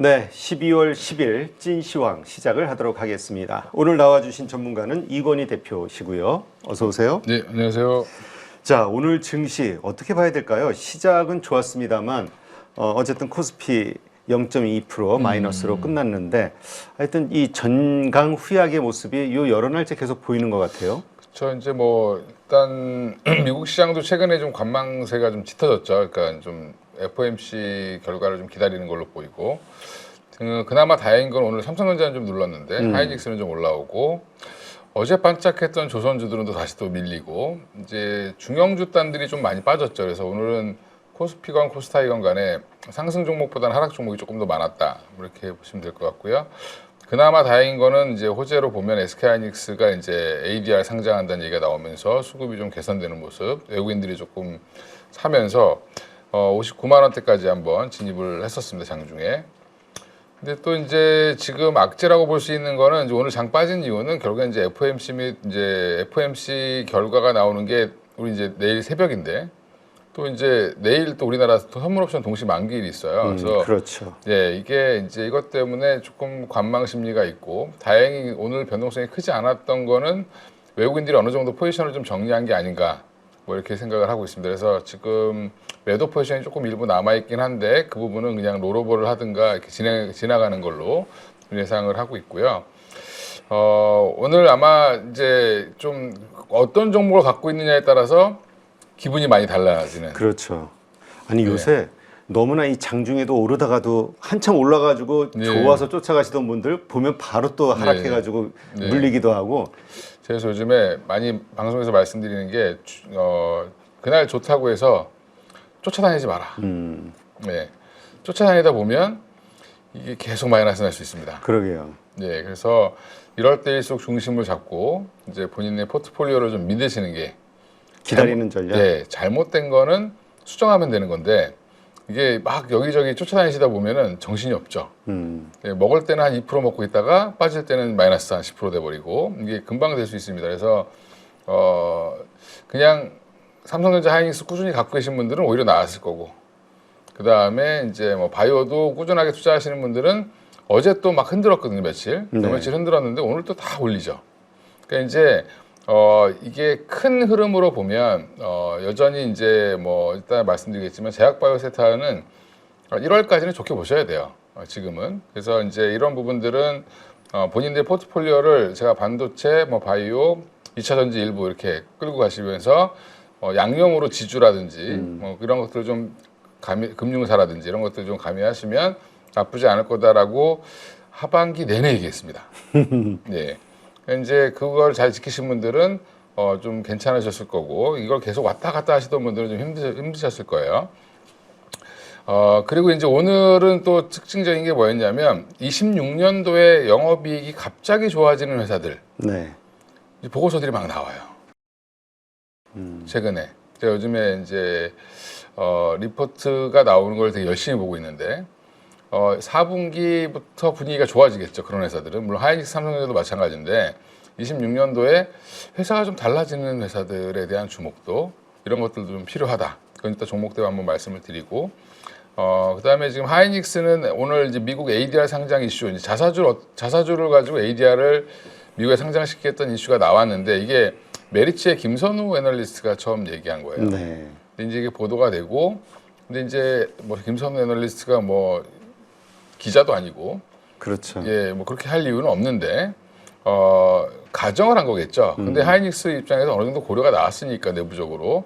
네, 12월 10일 찐시황 시작을 하도록 하겠습니다. 오늘 나와주신 전문가는 이건희 대표시고요. 어서 오세요. 네, 안녕하세요. 자, 오늘 증시 어떻게 봐야 될까요? 시작은 좋았습니다만 어, 어쨌든 코스피 0.2% 마이너스로 끝났는데 하여튼 이 전강 후약의 모습이 요 여러 날째 계속 보이는 것 같아요. 저 이제 뭐 일단 미국 시장도 최근에 좀 관망세가 좀 짙어졌죠. 그러니까 좀 FOMC 결과를 좀 기다리는 걸로 보이고 그- 그나마 다행인 건 오늘 삼성전자는 좀 눌렀는데 음. 하이닉스는 좀 올라오고 어제 반짝했던 조선주들은 또 다시 또 밀리고 이제 중형주 단들이 좀 많이 빠졌죠. 그래서 오늘은 코스피건 코스타이건 간에 상승 종목보다는 하락 종목이 조금 더 많았다. 뭐 이렇게 보시면 될 것 같고요. 그나마 다행인 거는 이제 호재로 보면 SK하이닉스가 이제 ADR 상장한다는 얘기가 나오면서 수급이 좀 개선되는 모습, 외국인들이 조금 사면서 어 59만 원대까지 한번 진입을 했었습니다 장중에. 근데 또 이제 지금 악재라고 볼 수 있는 거는 이제 오늘 장 빠진 이유는 결국엔 이제 FOMC 및 이제 FOMC 결과가 나오는 게 우리 이제 내일 새벽인데 또 이제 내일 또 우리나라 또 선물 옵션 동시 만기일이 있어요. 음, 그래서 그렇죠. 예, 이게 이제 이것 때문에 조금 관망 심리가 있고 다행히 오늘 변동성이 크지 않았던 거는 외국인들이 어느 정도 포지션을 좀 정리한 게 아닌가 뭐 이렇게 생각을 하고 있습니다. 그래서 지금 매도 포지션이 조금 일부 남아 있긴 한데 그 부분은 그냥 롤오버를 하든가 이렇게 진행 지나가는 걸로 예상을 하고 있고요. 어, 오늘 아마 이제 좀 어떤 종목을 갖고 있느냐에 따라서 기분이 많이 달라지는 그렇죠. 아니 네. 요새 너무나 이 장중에도 오르다가도 한참 올라가지고 네. 좋아서 쫓아가시던 분들 보면 바로 또 하락해가지고 네. 물리기도 하고 그래서 요즘에 많이 방송에서 말씀드리는 게 주- 어, 그날 좋다고 해서 쫓아다니지 마라. 음, 네. 쫓아다니다 보면 이게 계속 마이너스 날 수 있습니다. 그러게요. 네, 그래서 이럴 때일수록 중심을 잡고 이제 본인의 포트폴리오를 좀 믿으시는 게 기다리는 전략. 네, 잘못된 거는 수정하면 되는 건데 이게 막 여기저기 쫓아다니시다 보면은 정신이 없죠. 음, 예, 먹을 때는 한 2% 먹고 있다가 빠질 때는 마이너스 한 10% 돼버리고 이게 금방 될 수 있습니다. 그래서 어 그냥 삼성전자 하이닉스 꾸준히 갖고 계신 분들은 오히려 나았을 거고 그 다음에 이제 뭐 바이오도 꾸준하게 투자하시는 분들은 어제 또 막 흔들었거든요 며칠 네. 며칠 흔들었는데 오늘 또 다 올리죠. 그러니까 이제 어 이게 큰 흐름으로 보면 어 여전히 이제 뭐 일단 말씀드리겠지만 제약바이오세타는 1월까지는 좋게 보셔야 돼요. 어, 지금은 그래서 이제 이런 부분들은 어, 본인들 포트폴리오를 제가 반도체, 뭐 바이오, 2차 전지 일부 이렇게 끌고 가시면서 어, 양념으로 지주라든지 뭐 이런 것들을 좀 가미, 금융사라든지 이런 것들 좀 가미하시면 나쁘지 않을 거다라고 하반기 내내 얘기했습니다. 네. 이제 그걸 잘 지키신 분들은 어, 좀 괜찮으셨을 거고 이걸 계속 왔다 갔다 하시던 분들은 좀 힘드, 힘드셨을 거예요. 어, 그리고 이제 오늘은 또 특징적인 게 뭐였냐면 26년도에 영업이익이 갑자기 좋아지는 회사들 네. 이제 보고서들이 막 나와요. 음, 최근에 제가 요즘에 이제 어, 리포트가 나오는 걸 되게 열심히 보고 있는데 어, 4분기부터 분위기가 좋아지겠죠 그런 회사들은 물론 하이닉스 삼성전자도 마찬가지인데 26년도에 회사가 좀 달라지는 회사들에 대한 주목도 이런 것들도 좀 필요하다. 그건 이따 종목대로 한번 말씀을 드리고 어, 그다음에 지금 하이닉스는 오늘 이제 미국 ADR 상장 이슈 이제 자사주 어, 자사주를 가지고 ADR을 미국에 상장시켰던 이슈가 나왔는데 이게 메리츠의 김선우 애널리스트가 처음 얘기한 거예요. 네. 근데 이제 이게 보도가 되고 근데 이제 뭐 김선우 애널리스트가 뭐 기자도 아니고 그렇죠. 예, 뭐 그렇게 할 이유는 없는데 어 가정을 한 거겠죠. 음. 근데 하이닉스 입장에서 어느 정도 고려가 나왔으니까 내부적으로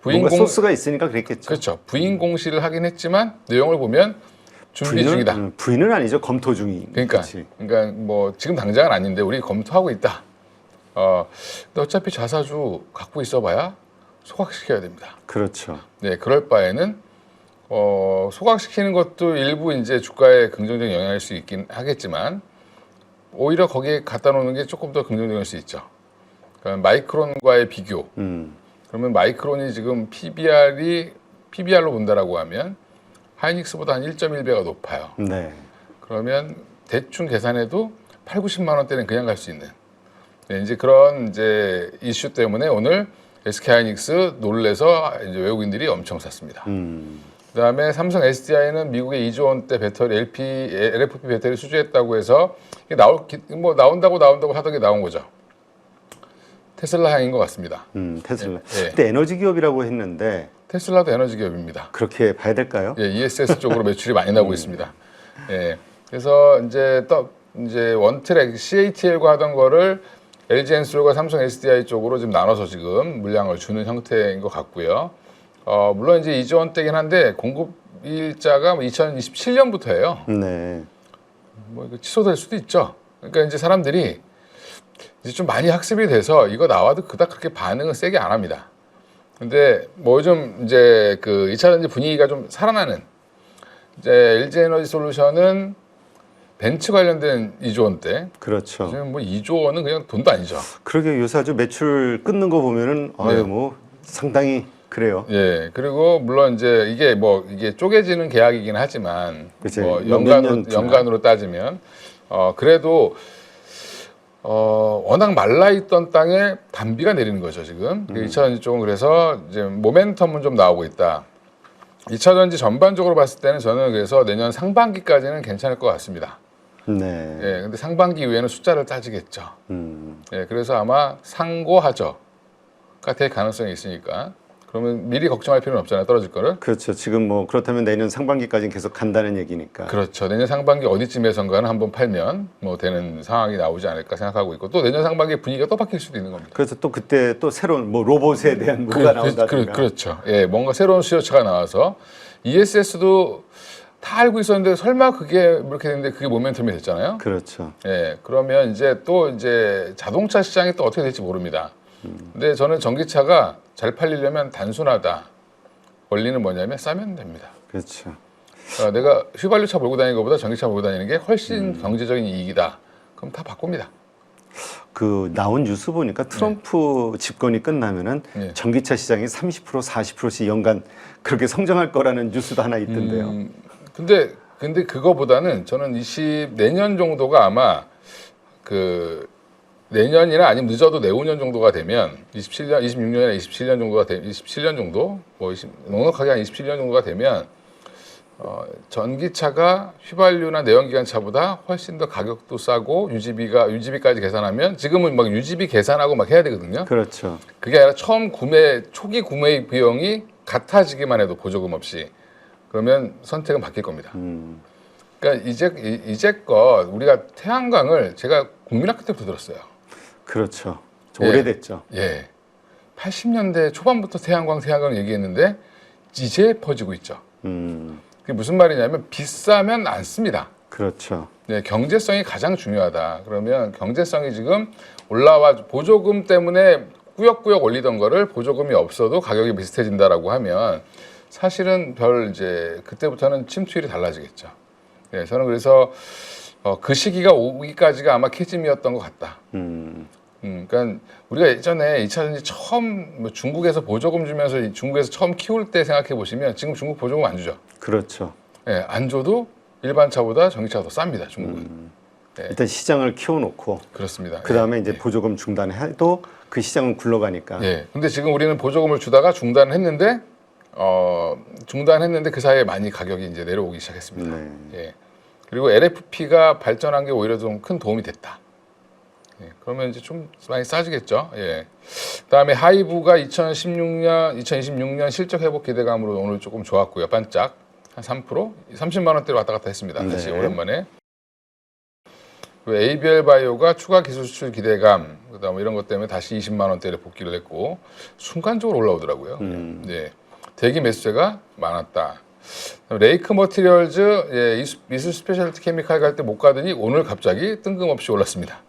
부인 뭔가 공 소스가 있으니까 그랬겠죠. 그렇죠. 부인 공시를 하긴 했지만 내용을 보면 준비 부인은, 중이다. 음, 부인은 아니죠. 검토 중이. 그러니까 그치. 그러니까 뭐 지금 당장은 아닌데 우리 검토하고 있다. 어, 근데 어차피 자사주 갖고 있어봐야 소각시켜야 됩니다. 그렇죠. 네, 그럴 바에는 어, 소각시키는 것도 일부 이제 주가에 긍정적인 영향일 수 있긴 하겠지만 오히려 거기에 갖다 놓는 게 조금 더 긍정적일 수 있죠. 그러니까 마이크론과의 비교. 음, 그러면 마이크론이 지금 PBR이 PBR로 본다라고 하면 하이닉스보다 한 1.1배가 높아요. 네. 그러면 대충 계산해도 8, 90만 원대는 그냥 갈 수 있는 네, 이제 그런 이제 이슈 때문에 오늘 SK 하이닉스 놀래서 이제 외국인들이 엄청 샀습니다. 음, 그다음에 삼성 SDI는 미국의 2조 원대 배터리 LP LFP 배터리 수주했다고 해서 이게 나올 기- 뭐 나온다고 나온다고 하더니 나온 거죠. 테슬라 향인 것 같습니다. 음, 테슬라. 예. 그때 에너지 기업이라고 했는데 테슬라도 에너지 기업입니다. 그렇게 봐야 될까요? 예, ESS 쪽으로 매출이 많이 나오고 있습니다. 예. 그래서 이제 또 이제 원트랙 CATL과 하던 거를 LG 엔솔과 삼성 SDI 쪽으로 지금 나눠서 지금 물량을 주는 형태인 것 같고요. 어, 물론 이제 이조 원대긴 한데 공급 일자가 2027년부터예요. 네. 뭐 이거 취소될 수도 있죠. 그러니까 이제 사람들이 이제 좀 많이 학습이 돼서 이거 나와도 그닥 그렇게 반응을 세게 안 합니다. 근데 뭐 요즘 이제 그 2차 전지 분위기가 좀 살아나는 이제 LG 에너지 솔루션은 벤츠 관련된 2조 원대. 그렇죠. 지금 뭐 2조 원은 그냥 돈도 아니죠. 그러게 요새 아주 매출 끊는 거 보면은 아유 네. 뭐 상당히 그래요. 예. 그리고 물론 이제 이게 뭐 이게 쪼개지는 계약이긴 하지만 그치. 뭐몇 연간으로. 연간으로 따지면 어 그래도 어 워낙 말라 있던 땅에 단비가 내리는 거죠 지금. 음. 2차 전지 쪽은 그래서 이제 모멘텀은 좀 나오고 있다. 2차 전지 전반적으로 봤을 때는 저는 그래서 내년 상반기까지는 괜찮을 것 같습니다. 네. 예. 근데 상반기 이후에는 숫자를 따지겠죠. 음. 예. 그래서 아마 상고하저가 될 가능성이 있으니까. 그러면 미리 걱정할 필요는 없잖아요. 떨어질 거를. 그렇죠. 지금 뭐 그렇다면 내년 상반기까지는 계속 간다는 얘기니까. 그렇죠. 내년 상반기 어디쯤에선가는 한번 팔면 뭐 되는 상황이 나오지 않을까 생각하고 있고 또 내년 상반기 분위기가 또 바뀔 수도 있는 겁니다. 그래서 또 그때 또 새로운 뭐 로봇에 대한 뭐가 나온다든가. 그, 렇죠 예, 뭔가 새로운 수요처가 나와서 ESS도 다 알고 있었는데 설마 그게 이렇게 됐는데 그게 모멘텀이 됐잖아요. 그렇죠. 예, 그러면 이제 또 이제 자동차 시장이 또 어떻게 될지 모릅니다. 근데 저는 전기차가 잘 팔리려면 단순하다. 원리는 뭐냐면 싸면 됩니다. 그렇죠. 어, 내가 휘발유차 몰고 다니는 것보다 전기차 몰고 다니는 게 훨씬 음. 경제적인 이익이다. 그럼 다 바꿉니다. 그 나온 뉴스 보니까 트럼프 집권이 끝나면은 네. 전기차 시장이 30% 40%씩 연간 그렇게 성장할 거라는 뉴스도 하나 있던데요. 음, 근데 근데 그거보다는 저는 20 내년 정도가 아마 그 내년이나 아니면 늦어도 내후년 정도가 되면 27년, 26년이나 27년 정도가 되 27년 정도 뭐 20, 넉넉하게 한 27년 정도가 되면 어, 전기차가 휘발유나 내연기관차보다 훨씬 더 가격도 싸고 유지비가 유지비까지 계산하면 지금은 막 유지비 계산하고 막 해야 되거든요. 그렇죠. 그게 아니라 처음 구매 초기 구매 비용이 같아지기만 해도 보조금 없이 그러면 선택은 바뀔 겁니다. 음. 그러니까 이제 이- 이제껏 우리가 태양광을 제가 국민학교 때부터 들었어요. 그렇죠. 좀 예. 오래됐죠. 예, 80년대 초반부터 태양광 태양광 얘기했는데 이제 퍼지고 있죠. 음. 그게 무슨 말이냐면 비싸면 안 씁니다. 그렇죠. 네, 경제성이 가장 중요하다. 그러면 경제성이 지금 올라와 보조금 때문에 꾸역꾸역 올리던 거를 보조금이 없어도 가격이 비슷해진다라고 하면 사실은 별 이제 그때부터는 침투율이 달라지겠죠. 네, 저는 그래서 어, 그 시기가 오기까지가 아마 캐짐이었던 것 같다. 음. 음, 그러니까 우리가 예전에 2차 전지 처음 뭐 중국에서 보조금 주면서 이 중국에서 처음 키울 때 생각해 보시면 지금 중국 보조금 안 주죠. 그렇죠. 예, 안 줘도 일반 차보다 전기차가 더 쌉니다. 중국은. 네. 일단 시장을 키워놓고 그렇습니다. 그 다음에 예, 이제 예. 보조금 중단해도 그 시장은 굴러가니까. 예. 근데 지금 우리는 보조금을 주다가 중단을 했는데 어 중단했는데 그 사이에 많이 가격이 이제 내려오기 시작했습니다. 네. 예. 그리고 LFP가 발전한 게 오히려 좀 큰 도움이 됐다. 예. 그러면 이제 좀 많이 싸지겠죠. 예. 그다음에 하이브가 2016년, 2026년 실적 회복 기대감으로 오늘 조금 좋았고요. 반짝 한 3%, 30만 원대로 왔다 갔다 했습니다. 다시 네. 오랜만에. 그리고 ABL 바이오가 추가 기술 수출 기대감, 그다음 에 이런 것 때문에 다시 20만 원대를 복귀를 했고 순간적으로 올라오더라고요. 음. 네. 대기 매수세가 많았다. 레이크 머티리얼즈 예, 이수- 미술 스페셜티 케미칼 갈 때 못 가더니 오늘 갑자기 뜬금없이 올랐습니다.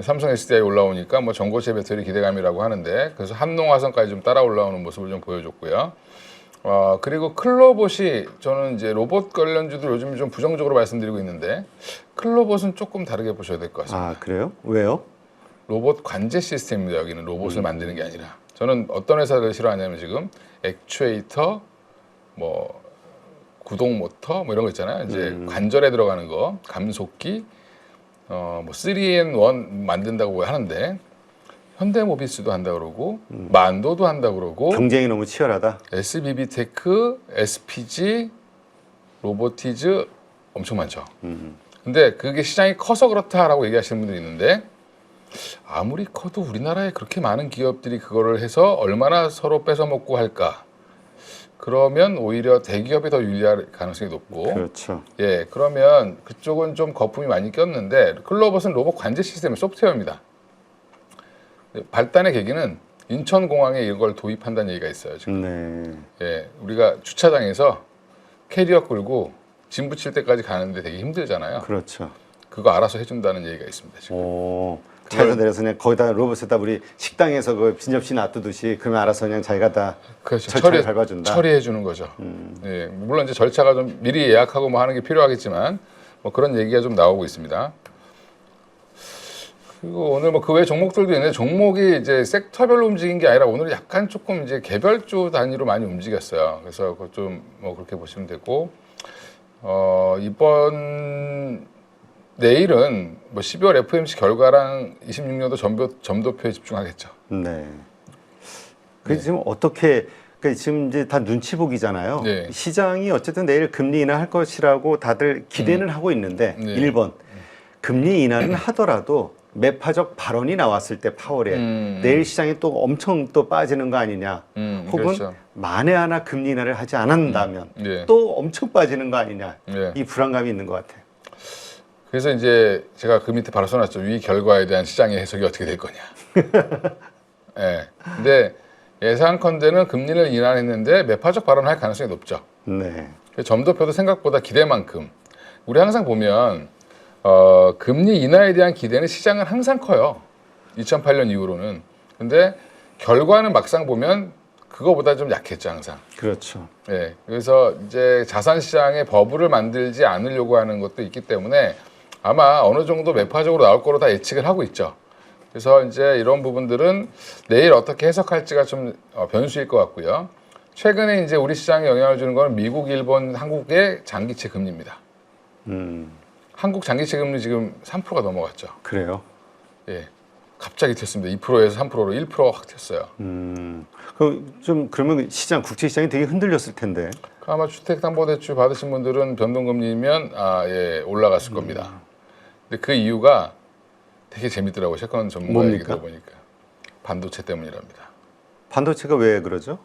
삼성 SDI 올라오니까 뭐 전고체 배터리 기대감이라고 하는데 그래서 함농화성까지 좀 따라 올라오는 모습을 좀 보여줬고요. 어, 그리고 클로봇이 저는 이제 로봇 관련주도 요즘 좀 부정적으로 말씀드리고 있는데 클로봇은 조금 다르게 보셔야 될 것 같습니다. 아 그래요? 왜요? 로봇 관제 시스템입니다. 여기는 로봇을 만드는 게 아니라 저는 어떤 회사를 싫어하냐면 지금 액추에이터, 뭐 구동 모터 뭐 이런 거 있잖아요. 이제 관절에 들어가는 거, 감속기, 어 뭐 3N1 만든다고 하는데 현대모비스도 한다 그러고 만도도 한다 그러고 경쟁이 너무 치열하다. SBB테크, SPG, 로보티즈 엄청 많죠. 음. 근데 그게 시장이 커서 그렇다라고 얘기하시는 분들이 있는데 아무리 커도 우리나라에 그렇게 많은 기업들이 그거를 해서 얼마나 서로 뺏어 먹고 할까? 그러면 오히려 대기업이 더 유리할 가능성이 높고 그렇죠. 예, 그러면 그쪽은 좀 거품이 많이 꼈는데 클로버스는 로봇 관제 시스템의 소프트웨어입니다. 발단의 계기는 인천공항에 이걸 도입한다는 얘기가 있어요. 지금. 네. 예, 우리가 주차장에서 캐리어 끌고 짐 붙일 때까지 가는데 되게 힘들잖아요. 그렇죠. 그거 알아서 해준다는 얘기가 있습니다. 지금. 오. 차에서 내려서 그냥 거기다 로봇에다 우리 식당에서 그 빈접시 놔두듯이 그러면 알아서 그냥 자기가 다 그렇죠. 절차를 밟아준다. 음. 처리해 주는 거죠. 예, 물론 이제 절차가 좀 미리 예약하고 뭐 하는 게 필요하겠지만 뭐 그런 얘기가 좀 나오고 있습니다. 그리고 오늘 뭐 그 외 종목들도 있는데 종목이 이제 섹터별로 움직인 게 아니라 오늘 약간 조금 이제 개별주 단위로 많이 움직였어요. 그래서 그것 좀뭐 그렇게 보시면 되고 어 이번 내일은 뭐 12월 FMC 결과랑 26년도 점도, 점도표에 집중하겠죠. 네. 그 지금 어떻게 그 지금 이제 다 눈치 보기잖아요. 네. 시장이 어쨌든 내일 금리 인하할 것이라고 다들 기대는 하고 있는데 네. 일 1번 금리 인하는 하더라도 매파적 발언이 나왔을 때 파월에 음. 내일 시장이 또 엄청 또 빠지는 거 아니냐. 음, 혹은 그렇죠. 만에 하나 금리 인하를 하지 않는다면 네. 또 엄청 빠지는 거 아니냐. 네. 이 불안감이 있는 것 같아요. 그래서 이제 제가 그 밑에 바로 써놨죠. 위 결과에 대한 시장의 해석이 어떻게 될 거냐. 예. 근데 예상컨대는 금리를 인하했는데 매파적 발언할 가능성이 높죠. 네. 그 점도표도 생각보다 기대만큼. 우리 항상 보면 어, 금리 인하에 대한 기대는 시장은 항상 커요. 2008년 이후로는. 근데 결과는 막상 보면 그거보다 좀 약했죠 항상. 그렇죠. 예, 그래서 이제 자산 시장에 버블을 만들지 않으려고 하는 것도 있기 때문에 아마 어느 정도 매파적으로 나올 거로 다 예측을 하고 있죠. 그래서 이제 이런 부분들은 내일 어떻게 해석할지가 좀 어, 변수일 것 같고요. 최근에 이제 우리 시장에 영향을 주는 건 미국, 일본, 한국의 장기채 금리입니다. 음. 한국 장기채 금리 지금 3%가 넘어갔죠. 그래요. 예. 갑자기 튀었습니다. 2%에서 3%로 1%확 튀었어요. 음. 그좀 그러면 시장 국제 시장이 되게 흔들렸을 텐데. 그 아마 주택 담보 대출 받으신 분들은 변동금리면 아, 예, 올라갔을 겁니다. 근데 그 이유가 되게 재밌더라고요. 채권 전문가 얘기 뭡니까? 들어보니까. 반도체 때문이랍니다. 반도체가 왜 그러죠?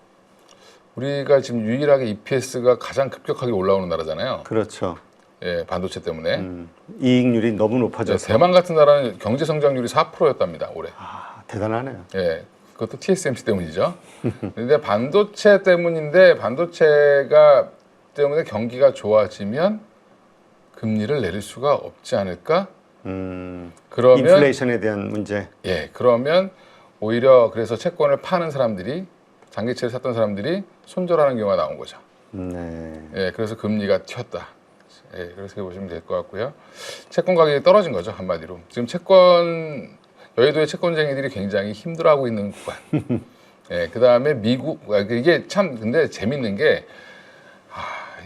우리가 지금 유일하게 EPS가 가장 급격하게 올라오는 나라잖아요. 그렇죠. 예, 반도체 때문에. 음, 이익률이 너무 네, 높아져서 대만 같은 나라는 경제 성장률이 4%였답니다. 올해. 아, 대단하네요. 예, 그것도 TSMC 때문이죠. 근데 반도체 때문인데 반도체가 때문에 경기가 좋아지면 금리를 내릴 수가 없지 않을까? 음, 그러면 인플레이션에 대한 문제. 예, 그러면 오히려 그래서 채권을 파는 사람들이 장기채를 샀던 사람들이 손절하는 경우가 나온 거죠. 네. 예, 그래서 금리가 튀었다. 예, 그렇게 보시면 될 것 같고요. 채권 가격이 떨어진 거죠 한마디로. 지금 채권 여의도의 채권쟁이들이 굉장히 힘들어하고 있는 구간. 예, 그 다음에 미국 아, 이게 참 근데 재밌는 게 아,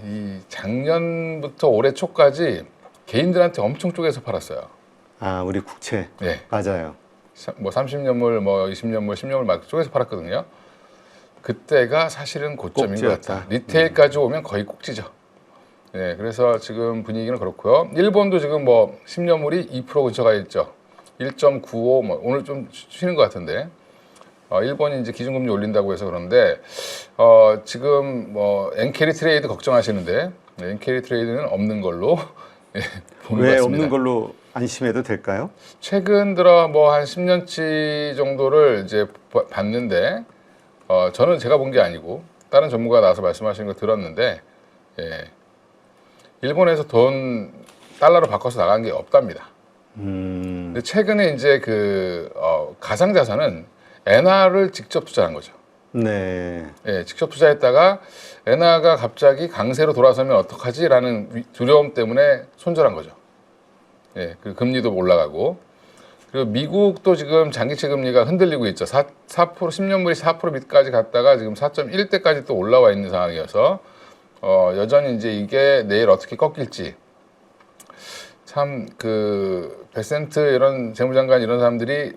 이 작년부터 올해 초까지 개인들한테 엄청 쪼개서 팔았어요. 아, 우리 국채. 예, 맞아요. 사- 뭐 30년물, 뭐 20년물, 10년물 막 쪼개서 팔았거든요. 그때가 사실은 고점인 것 꼭지였다. 같다. 리테일까지 오면 거의 꼭지죠. 네, 그래서 지금 분위기는 그렇고요. 일본도 지금 뭐 10년물이 2% 근처가 있죠. 1.95, 뭐 오늘 좀 쉬는 것 같은데. 어, 일본이 이제 기준금리 올린다고 해서 그런데 어, 지금 뭐 엔캐리 트레이드 걱정하시는데 네, 엔캐리 트레이드는 없는 걸로 예, 보는 것왜 같습니다. 없는 걸로 안심해도 될까요? 최근 들어 뭐 한 10년치 정도를 이제 봐- 봤는데 어 저는 제가 본 게 아니고 다른 전문가 나와서 말씀하시는 거 들었는데 예. 일본에서 돈 달러로 바꿔서 나간 게 없답니다. 음, 근데 최근에 이제 그 어, 가상 자산은 엔화를 직접 투자한 거죠. 네. 예, 직접 투자했다가 엔화가 갑자기 강세로 돌아서면 어떡하지라는 위- 두려움 때문에 손절한 거죠. 예, 그 금리도 올라가고 그리고 미국도 지금 장기채 금리가 흔들리고 있죠. 4, 4% 10년물이 4% 밑까지 갔다가 지금 4.1대까지 또 올라와 있는 상황이어서 어, 여전히 이제 이게 내일 어떻게 꺾일지 참 그 베센트 이런 재무장관 이런 사람들이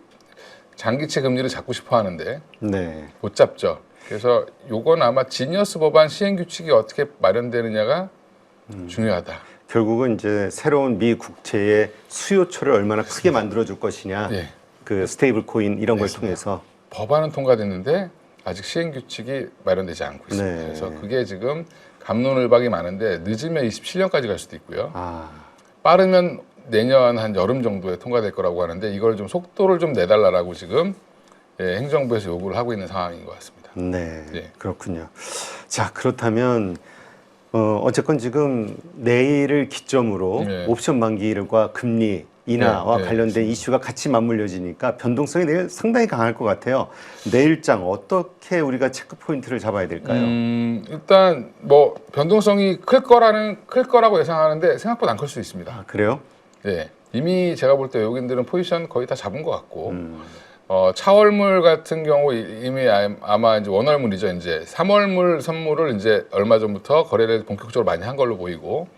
장기채 금리를 잡고 싶어 하는데 네. 못 잡죠. 그래서 요건 아마 지니어스 법안 시행 규칙이 어떻게 마련되느냐가 중요하다. 결국은 이제 새로운 미 국채의 수요처를 얼마나 크게 만들어 줄 것이냐. 예. 그 스테이블 코인 이런 걸 통해서 법안은 통과됐는데 아직 시행 규칙이 마련되지 않고 있습니다. 네. 그래서 그게 지금 감론을박이 많은데 늦으면 27년까지 갈 수도 있고요. 아, 빠르면 내년 한 여름 정도에 통과될 거라고 하는데 이걸 좀 속도를 좀 내달라라고 지금 예, 행정부에서 요구를 하고 있는 상황인 것 같습니다. 네. 예. 그렇군요. 자, 그렇다면 어, 어쨌건 지금 내일을 기점으로 네. 옵션 만기일과 금리 인하와 네, 네, 관련된 이슈가 같이 맞물려지니까 변동성이 내일 상당히 강할 것 같아요. 내일장 어떻게 우리가 체크 포인트를 잡아야 될까요? 음, 일단 뭐 변동성이 클 거라는 클 거라고 예상하는데 생각보다 안 클 수 있습니다. 아, 그래요? 네. 이미 제가 볼 때 외국인들은 포지션 거의 다 잡은 것 같고 음, 어, 차월물 같은 경우 이- 이미 아- 아마 이제 원월물이죠. 이제 3월물 선물을 이제 얼마 전부터 거래를 본격적으로 많이 한 걸로 보이고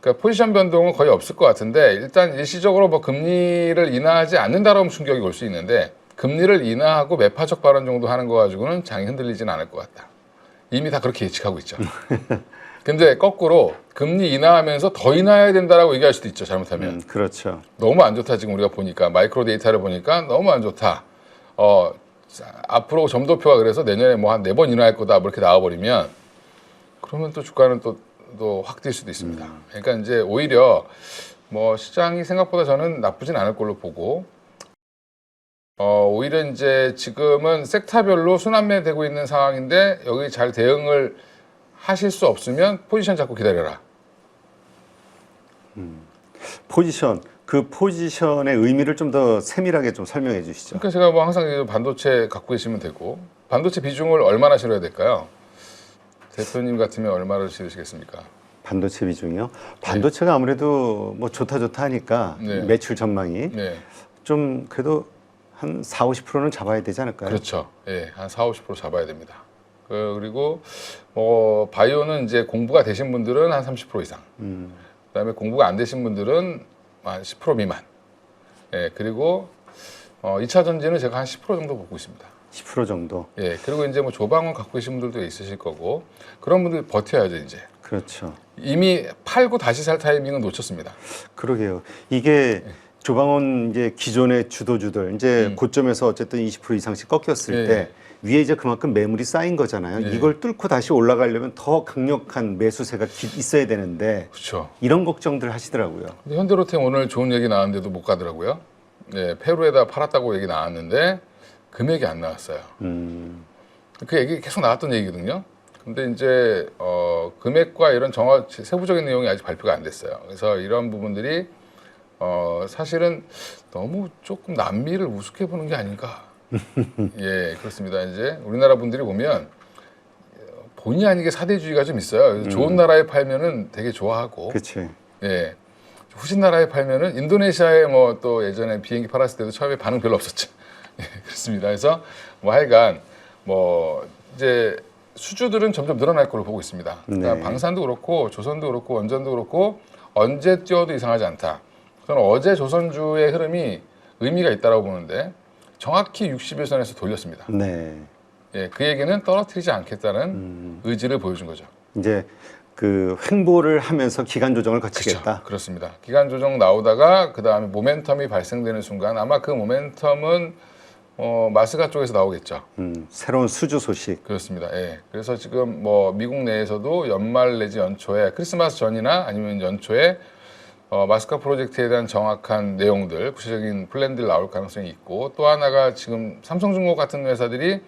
그러니까 포지션 변동은 거의 없을 것 같은데 일단 일시적으로 뭐 금리를 인하하지 않는다라면 충격이 올 수 있는데 금리를 인하하고 매파적 발언 정도 하는 거 가지고는 장이 흔들리지는 않을 것 같다. 이미 다 그렇게 예측하고 있죠. 근데 거꾸로 금리 인하하면서 더 인하해야 된다라고 얘기할 수도 있죠. 잘못하면. 음, 그렇죠. 너무 안 좋다 지금 우리가 보니까 마이크로 데이터를 보니까 너무 안 좋다. 어 자, 앞으로 점도표가 그래서 내년에 뭐 한 네 번 인하할 거다 뭐 이렇게 나와버리면 그러면 또 주가는 또 또 확 뛸 수도 있습니다. 그러니까 이제 오히려 뭐 시장이 생각보다 저는 나쁘진 않을 걸로 보고 어 오히려 이제 지금은 섹터별로 순환매되고 있는 상황인데 여기 잘 대응을 하실 수 없으면 포지션 잡고 기다려라. 포지션 그 포지션의 의미를 좀 더 세밀하게 좀 설명해 주시죠. 그러니까 제가 뭐 항상 이 반도체 갖고 계시면 되고 반도체 비중을 얼마나 실어야 될까요? 대표님 같으면 얼마를 실으시겠습니까? 반도체 비중이요. 반도체가 아무래도 뭐 좋다 좋다 하니까 네. 매출 전망이 네, 좀 그래도 한 4, 50%는 잡아야 되지 않을까요? 그렇죠. 예, 한 4, 50% 잡아야 됩니다. 그- 그리고 뭐 바이오는 이제 공부가 되신 분들은 한 30% 이상. 음, 그다음에 공부가 안 되신 분들은 한 10% 미만. 예, 그리고 어, 2차 전지는 제가 한 10% 정도 보고 있습니다. 10% 정도. 예, 그리고 이제 뭐 조방원 갖고 계신 분들도 있으실 거고 그런 분들 버텨야죠 이제. 그렇죠. 이미 팔고 다시 살 타이밍은 놓쳤습니다. 그러게요. 이게 네. 조방원 이제 기존의 주도주들 이제 고점에서 어쨌든 20% 이상씩 꺾였을 음. 예, 때 위에 이제 그만큼 매물이 쌓인 거잖아요. 예. 이걸 뚫고 다시 올라가려면 더 강력한 매수세가 기- 있어야 되는데 그렇죠. 이런 걱정들 하시더라고요. 근데 현대로템 오늘 좋은 얘기 나왔는데도 못 가더라고요. 네, 페루에다 팔았다고 얘기 나왔는데 금액이 안 나왔어요. 음, 그 얘기 계속 나왔던 얘기거든요. 근데 이제 어, 금액과 이런 정확 세부적인 내용이 아직 발표가 안 됐어요. 그래서 이런 부분들이 어, 사실은 너무 조금 남미를 우습게 보는 게 아닌가. 예, 그렇습니다. 이제 우리나라 분들이 보면 본의 아니게 사대주의가 좀 있어요. 좋은 나라에 팔면은 되게 좋아하고 그렇지. 예. 후진 나라에 팔면은 인도네시아에 뭐 또 예전에 비행기 팔았을 때도 처음에 반응 별로 없었죠. 예, 그렇습니다. 그래서 뭐 하여간 뭐 이제 수주들은 점점 늘어날 걸로 보고 있습니다. 그러니까 네. 방산도 그렇고 조선도 그렇고 원전도 그렇고 언제 뛰어도 이상하지 않다. 저는 어제 조선주의 흐름이 의미가 있다라고 보는데 정확히 60일선에서 돌렸습니다. 네. 예, 그 얘기는 떨어뜨리지 않겠다는 음, 의지를 보여준 거죠. 이제 그 횡보를 하면서 기간 조정을 거치겠다. 그렇죠. 그렇습니다. 기간 조정 나오다가 그 다음에 모멘텀이 발생되는 순간 아마 그 모멘텀은 어, 마스가 쪽에서 나오겠죠. 음, 새로운 수주 소식. 그렇습니다. 예. 그래서 지금 뭐 미국 내에서도 연말 내지 연초에 크리스마스 전이나 아니면 연초에 어, 마스카 프로젝트에 대한 정확한 내용들, 구체적인 플랜들 나올 가능성이 있고 또 하나가 지금 삼성중공업 같은 회사들이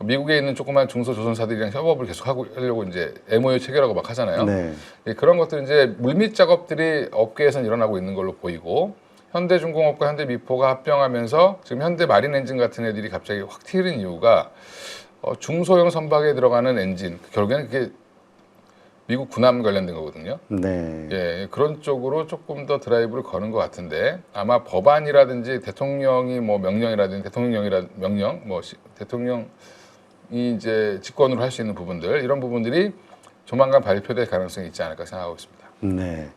미국에 있는 조그만 중소조선사들이랑 협업을 계속 하고 하려고 이제 MOU 체결하고 막 하잖아요. 네. 예, 그런 것들 이제 물밑 작업들이 업계에선 일어나고 있는 걸로 보이고 현대중공업과 현대미포가 합병하면서 지금 현대 마린 엔진 같은 애들이 갑자기 확 튀는 이유가 어, 중소형 선박에 들어가는 엔진 결국에는 그게 미국 군함 관련된 거거든요. 네. 예, 그런 쪽으로 조금 더 드라이브를 거는 것 같은데 아마 법안이라든지 대통령이 뭐 명령이라든지 대통령이라 명령 뭐 시- 대통령이 이제 직권으로 할 수 있는 부분들 이런 부분들이 조만간 발표될 가능성이 있지 않을까 생각하고 있습니다. 네.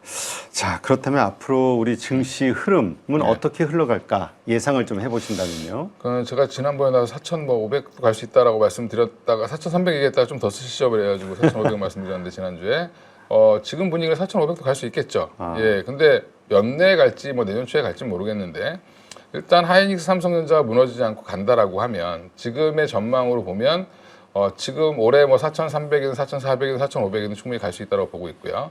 자, 그렇다면 앞으로 우리 증시 흐름은 네. 어떻게 흘러갈까 예상을 좀 해보신다면요. 그 제가 지난번에 나서 4,500도 갈 수 있다라고 말씀드렸다가 4,300 얘기했다가 좀 더 쓰시죠 그래가지고 4,500 말씀드렸는데 지난주에 어, 지금 분위기로 4,500도 갈 수 있겠죠. 아. 예, 근데 연내에 갈지 뭐 내년 초에 갈지 모르겠는데 일단 하이닉스 삼성전자가 무너지지 않고 간다라고 하면 지금의 전망으로 보면 어, 지금 올해 뭐 4,300이든 4,400이든 4,500이든 충분히 갈 수 있다고 보고 있고요.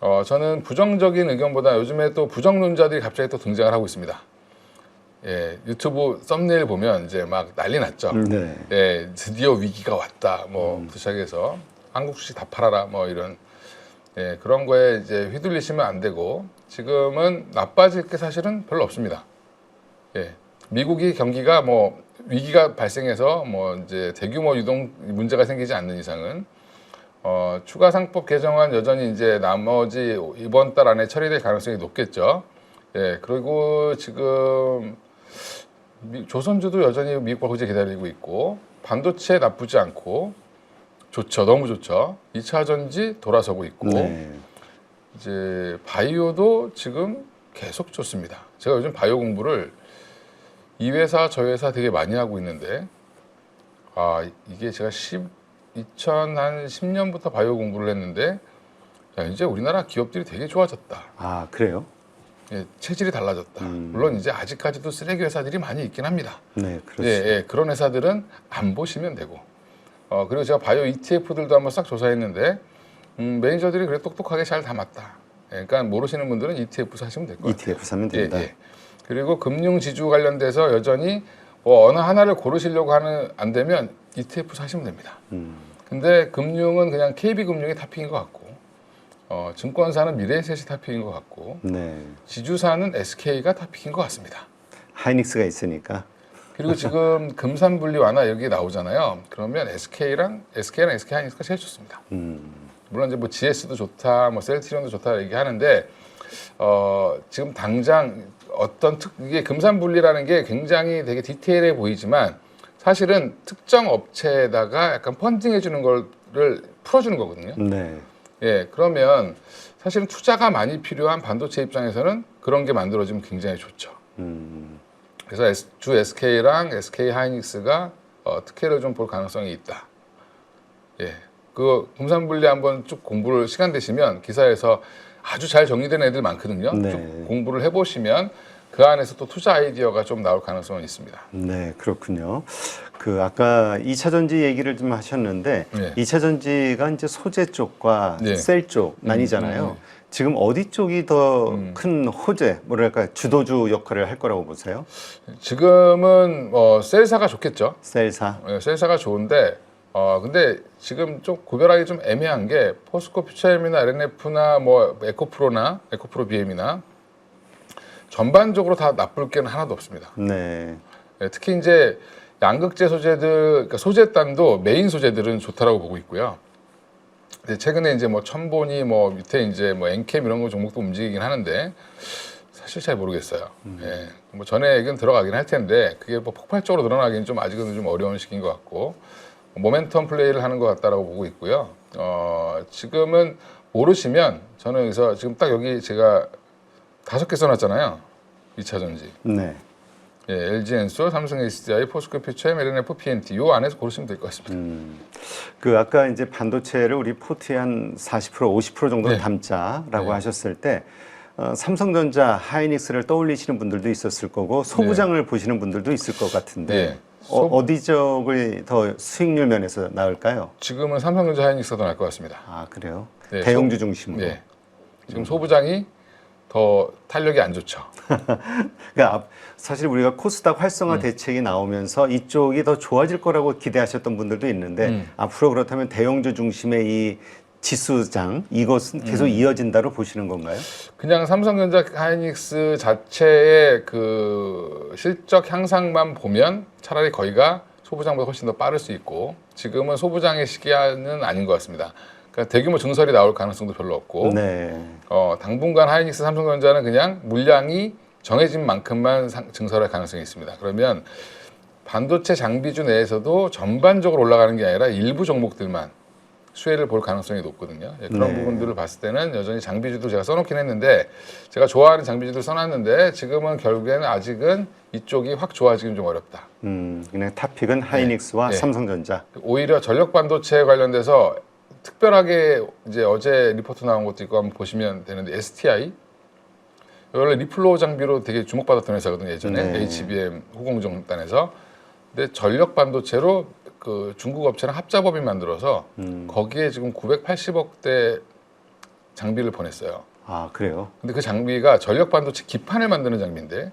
어, 저는 부정적인 의견보다 요즘에 또 부정론자들이 갑자기 또 등장을 하고 있습니다. 예, 유튜브 썸네일 보면 이제 막 난리 났죠. 네. 예, 드디어 위기가 왔다. 뭐 시작해서 한국 주식 다 팔아라. 뭐 이런 예, 그런 거에 이제 휘둘리시면 안 되고 지금은 나빠질 게 사실은 별로 없습니다. 예, 미국이 경기가 뭐 위기가 발생해서 뭐 이제 대규모 유동 문제가 생기지 않는 이상은 어, 추가 상법 개정안 여전히 이제 나머지 이번 달 안에 처리될 가능성이 높겠죠. 예, 그리고 지금 미- 조선주도 여전히 미국과 호재 기다리고 있고 반도체 나쁘지 않고 좋죠, 너무 좋죠. 2차 전지 돌아서고 있고 네. 이제 바이오도 지금 계속 좋습니다. 제가 요즘 바이오 공부를 이 회사 저 회사 되게 많이 하고 있는데 아 이게 제가 10, 2010년부터 바이오 공부를 했는데 야, 이제 우리나라 기업들이 되게 좋아졌다. 아, 그래요? 예, 체질이 달라졌다. 음. 물론 이제 아직까지도 쓰레기 회사들이 많이 있긴 합니다. 네, 예, 그렇습니다. 예, 그런 회사들은 안 보시면 되고. 어, 그리고 제가 바이오 ETF들도 한번 싹 조사했는데, 음, 매니저들이 그래 똑똑하게 잘 담았다. 예, 그러니까 모르시는 분들은 ETF 사시면 될 것 같아요. ETF 사면 예, 된다. 예. 그리고 금융 지주 관련돼서 여전히 뭐 어느 하나를 고르시려고 하는 안 되면 ETF 사시면 됩니다. 음, 근데 금융은 그냥 KB금융이 탑픽인 것 같고, 어, 증권사는 미래에셋이 탑픽인 것 같고, 네. 지주사는 SK가 탑픽인 것 같습니다. 하이닉스가 있으니까. 그리고 지금 금산 분리 완화 여기 나오잖아요. 그러면 SK랑 SK랑 SK 하이닉스가 제일 좋습니다. 음, 물론 이제 뭐 GS도 좋다, 뭐 셀트리온도 좋다 얘기하는데 어, 지금 당장 어떤 특 이게 금산 분리라는 게 굉장히 되게 디테일해 보이지만 사실은 특정 업체에다가 약간 펀딩해 주는 거를 풀어주는 거거든요. 네. 예, 그러면 사실은 투자가 많이 필요한 반도체 입장에서는 그런 게 만들어지면 굉장히 좋죠. 음, 그래서 S- 주 SK랑 SK 하이닉스가 어, 특혜를 좀 볼 가능성이 있다. 예, 그 금산분리 한번 쭉 공부를 시간 되시면 기사에서 아주 잘 정리된 애들 많거든요. 네. 쭉 공부를 해보시면 그 안에서 또 투자 아이디어가 좀 나올 가능성은 있습니다. 네, 그렇군요. 그 아까 2차 전지 얘기를 좀 하셨는데 네. 2차 전지가 이제 소재 쪽과 네. 셀쪽 나뉘잖아요. 음, 음. 지금 어디 쪽이 더 음. 큰 호재, 뭐랄까 주도주 역할을 할 거라고 보세요? 지금은 어, 셀사가 좋겠죠. 셀사. 예, 셀사가 좋은데 어 근데 지금 좀 구별하기 좀 애매한 게 포스코 퓨처엠이나 LNF나 뭐 에코프로나 에코프로 BM이나 전반적으로 다 나쁠 게는 하나도 없습니다. 네. 예, 특히 이제 양극재 소재들, 그러니까 소재단도 메인 소재들은 좋다라고 보고 있고요. 근데 최근에 이제 뭐 첨보니 뭐 밑에 이제 뭐 엔캠 이런 거 종목도 움직이긴 하는데 사실 잘 모르겠어요. 예, 뭐 전에 얘기는 들어가긴 할 텐데 그게 뭐 폭발적으로 늘어나기는 좀 아직은 좀 어려운 시기인 것 같고 모멘텀 플레이를 하는 것 같다라고 보고 있고요. 어, 지금은 모르시면 저는 그래서 지금 딱 여기 제가 다섯 개 써놨잖아요. 2차 전지. 네. 예, LG 엔솔, 삼성 SDI, 포스코 퓨처엠, LNF, PNT 요 안에서 고르시면 될 것 같습니다. 음. 그 아까 이제 반도체를 우리 포트에 한 40% 50% 정도 네. 담자라고 네. 하셨을 때 어, 삼성전자, 하이닉스를 떠올리시는 분들도 있었을 거고 소부장을 보시는 분들도 있을 것 같은데 네. 어, 소- 어디 쪽을 더 수익률 면에서 나을까요? 지금은 삼성전자 하이닉스가 더 나을 것 같습니다. 아 그래요? 네, 대형주 소- 중심으로. 네. 지금 소부장이 더 탄력이 안 좋죠. 그러니까 앞- 사실 우리가 코스닥 활성화 대책이 나오면서 이쪽이 더 좋아질 거라고 기대하셨던 분들도 있는데 음. 앞으로 그렇다면 대형주 중심의 이 지수장 이것은 음. 계속 이어진다로 보시는 건가요? 그냥 삼성전자 하이닉스 자체의 그 실적 향상만 보면 차라리 거기가 소부장보다 훨씬 더 빠를 수 있고 지금은 소부장의 시기는 아닌 것 같습니다. 그러니까 대규모 증설이 나올 가능성도 별로 없고 네. 어, 당분간 하이닉스 삼성전자는 그냥 물량이 정해진 만큼만 상- 증설할 가능성이 있습니다. 그러면 반도체 장비주 내에서도 전반적으로 올라가는 게 아니라 일부 종목들만 수혜를 볼 가능성이 높거든요. 예, 그런 네. 부분들을 봤을 때는 여전히 장비주도 제가 써놓긴 했는데 제가 좋아하는 장비주도 써놨는데 지금은 결국에는 아직은 이쪽이 확 좋아지긴 좀 어렵다. 음, 그냥 탑픽은 하이닉스와 네. 삼성전자. 오히려 전력 반도체 관련돼서 특별하게 이제 어제 리포트 나온 것도 있고 한번 보시면 되는데 STI 원래 리플로 장비로 되게 주목받았던 회사거든요 예전에 네. HBM 후공정단에서 근데 전력 반도체로 그 중국 업체랑 합작업인 만들어서 음. 거기에 지금 980억대 장비를 보냈어요. 아, 그래요. 근데 그 장비가 전력 반도체 기판을 만드는 장비인데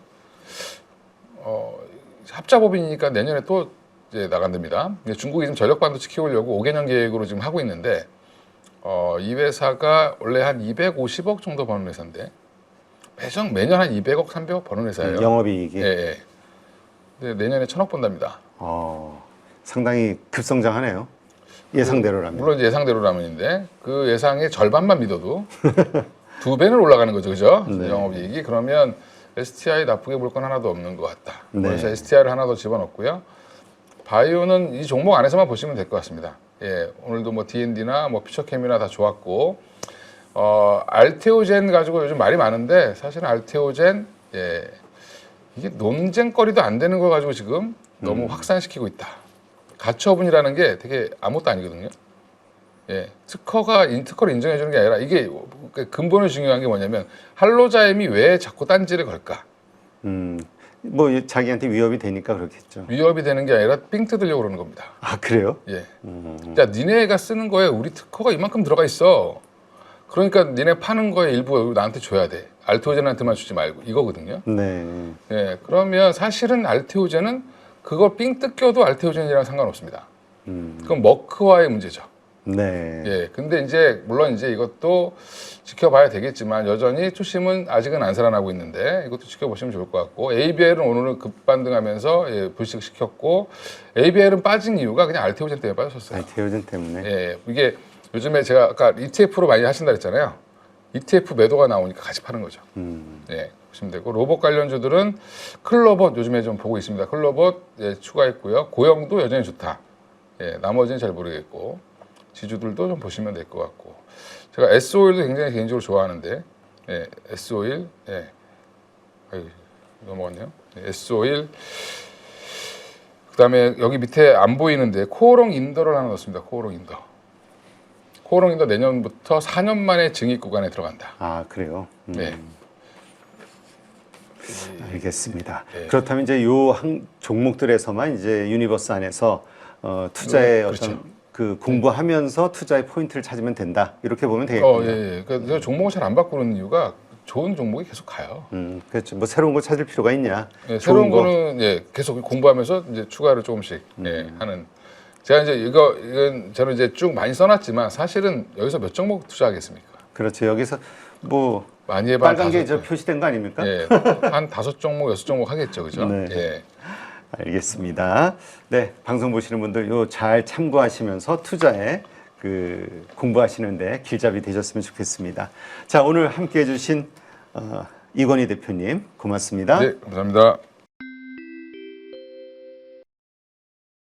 어, 합작업이니까 내년에 또 이제 나간답니다. 근데 중국이 지금 전력 반도체 키우려고 5개년 계획으로 지금 하고 있는데 어, 이 회사가 원래 한 250억 정도 버는 회사인데 매정 매년 한 200억, 300억 버는 회사예요. 영업이익이 예, 예. 근데 내년에 천억 번답니다. 어, 상당히 급성장하네요. 예상대로라면. 물론 이제 예상대로라면인데 그 예상의 절반만 믿어도 두 배는 올라가는 거죠, 그죠? 네. 영업이익이 그러면 STI 나쁘게 볼 건 하나도 없는 것 같다. 네. 그래서 STI를 하나 더 집어넣고요. 바이오는 이 종목 안에서만 보시면 될 것 같습니다. 예, 오늘도 뭐 D&D나 뭐 피처캠이나 다 좋았고 어, 알테오젠 가지고 요즘 말이 많은데 사실은 알테오젠 예, 이게 논쟁거리도 안 되는 거 가지고 지금 너무 확산시키고 있다. 가처분이라는 게 되게 아무것도 아니거든요. 예, 특허가 인- 특허를 인정해 주는 게 아니라 이게 그 근본이 중요한 게 뭐냐면 할로자임이 왜 자꾸 딴지를 걸까? 음, 뭐 자기한테 위협이 되니까 그렇겠죠. 위협이 되는 게 아니라 삥 뜯으려고 그러는 겁니다. 아, 그래요? 예. 음, 자, 니네가 쓰는 거에 우리 특허가 이만큼 들어가 있어. 그러니까 니네 파는 거에 일부 나한테 줘야 돼. 알테오젠한테만 주지 말고 이거거든요. 네. 예. 그러면 사실은 알테오젠은 그걸 삥 뜯겨도 알테오젠이랑 상관없습니다. 음, 그건 머크와의 문제죠. 네. 예. 근데 이제 물론 이제 이것도 지켜봐야 되겠지만 여전히 투심은 아직은 안 살아나고 있는데 이것도 지켜보시면 좋을 것 같고 ABL은 오늘은 급반등하면서 예, 불식시켰고 ABL은 빠진 이유가 그냥 알테오젠 때문에 빠졌었어요. 알테오젠 때문에. 예, 이게 요즘에 제가 아까 ETF로 많이 하신다 그랬잖아요. ETF 매도가 나오니까 같이 파는 거죠. 음, 예, 보시면 되고 로봇 관련주들은 클로봇 요즘에 좀 보고 있습니다. 클로봇 예, 추가했고요. 고영도 여전히 좋다. 예, 나머지는 잘 모르겠고 지주들도 좀 보시면 될 것 같고 제가 S 오일도 굉장히 개인적으로 좋아하는데 예, S 오일 예, 아유, 넘어갔네요. 예, S 오일 그다음에 여기 밑에 안 보이는데 코오롱 인더를 하나 넣었습니다. 코오롱 인더. 코오롱 인더 내년부터 4년 만에 증익 구간에 들어간다. 아, 그래요. 음, 네. 알겠습니다. 예. 그렇다면 이제 요 한 종목들에서만 이제 유니버스 안에서 어, 투자의 음, 어떤 그렇죠. 그 공부하면서 투자의 포인트를 찾으면 된다. 이렇게 보면 되겠군요. 어, 예, 예. 그러니까 종목을 잘 안 바꾸는 이유가 좋은 종목이 계속 가요. 음, 그렇죠. 뭐 새로운 거 찾을 필요가 있냐? 예, 새로운 거. 거는 예, 계속 공부하면서 이제 추가를 조금씩 예, 음. 하는. 제가 이제 이거 이건 저는 이제 쭉 많이 써놨지만 사실은 여기서 몇 종목 투자하겠습니까? 그렇죠. 여기서 뭐 많이 해봐 빨간 게 저 표시된 거 아닙니까? 예, 한 다섯 종목 여섯 종목 하겠죠, 그죠? 네. 예. 알겠습니다. 네, 방송 보시는 분들 요 잘 참고하시면서 투자에 그 공부하시는데 길잡이 되셨으면 좋겠습니다. 자, 오늘 함께 해주신 어, 이건희 대표님 고맙습니다. 네, 감사합니다.